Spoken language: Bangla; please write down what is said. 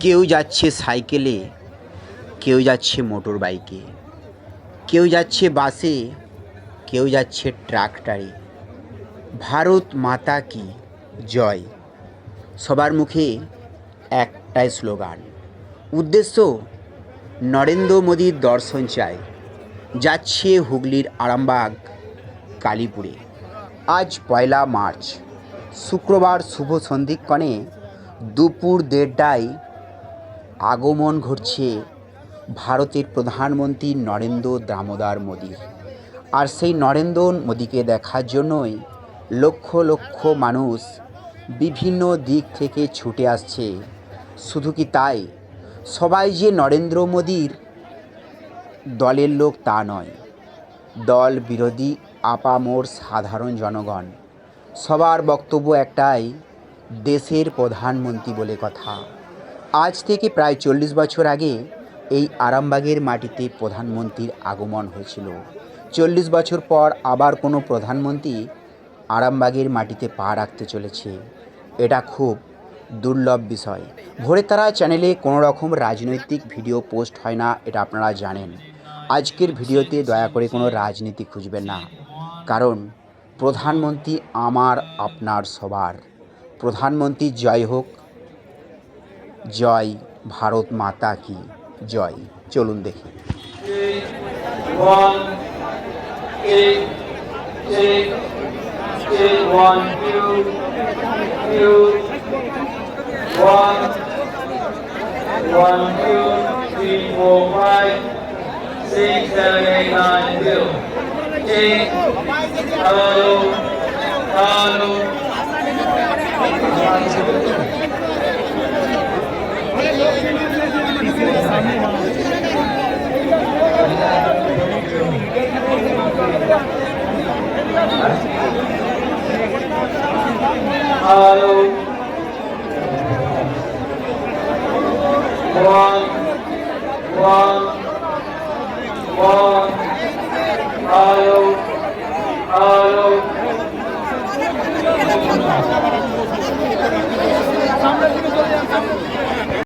কেউ যাচ্ছে সাইকেলে, কেউ যাচ্ছে মোটর বাইকে কেউ যাচ্ছে বাসে, কেউ যাচ্ছে ট্রাক্টরে। ভারত মাতা কি জয়? সবার মুখে একটাই স্লোগান। উদ্দেশ্য, নরেন্দ্র মোদীর দর্শন চাই। যাচ্ছে হুগলির আরামবাগ, কালীপুরে। আজ পয়লা মার্চ। শুক্রবার শুভ সন্ধিক্ষণে দুপুর দেড়টায় আগমন ঘটছে ভারতের প্রধানমন্ত্রী নরেন্দ্র দামোদর মোদীর। আর সেই নরেন্দ্র মোদীকে দেখার জন্যই লক্ষ লক্ষ মানুষ বিভিন্ন দিক থেকে ছুটে আসছে। শুধু কি তাই? সবাই যে নরেন্দ্র মোদীর দলের লোক তা নয়। দল বিরোধী আপামোর সাধারণ জনগণ। সবার বক্তব্য একটাই, দেশের প্রধানমন্ত্রী বলে কথা। আজ থেকে প্রায় চল্লিশ বছর আগে এই আরামবাগের মাটিতে প্রধানমন্ত্রীর আগমন হয়েছিল। চল্লিশ বছর পর আবার কোনো প্রধানমন্ত্রী আরামবাগের মাটিতে পা রাখতে চলেছে। এটা খুব দুর্লভ বিষয়। ভোরে তারা চ্যানেলে কোনো রকম রাজনৈতিক ভিডিও পোস্ট হয় না, এটা আপনারা জানেন। আজকের ভিডিওতে দয়া করে কোনো রাজনীতি খুঁজবেন না। কারণ প্রধানমন্ত্রী আমার, আপনার সবার। প্রধানমন্ত্রী জয় হোক জয় ভারত মাতা কি জয় চলুন দেখি one, two, three, four, five, six, seven, eight, nine, two, eight, hello, hello. Hello. One, one, one. Hello, hello.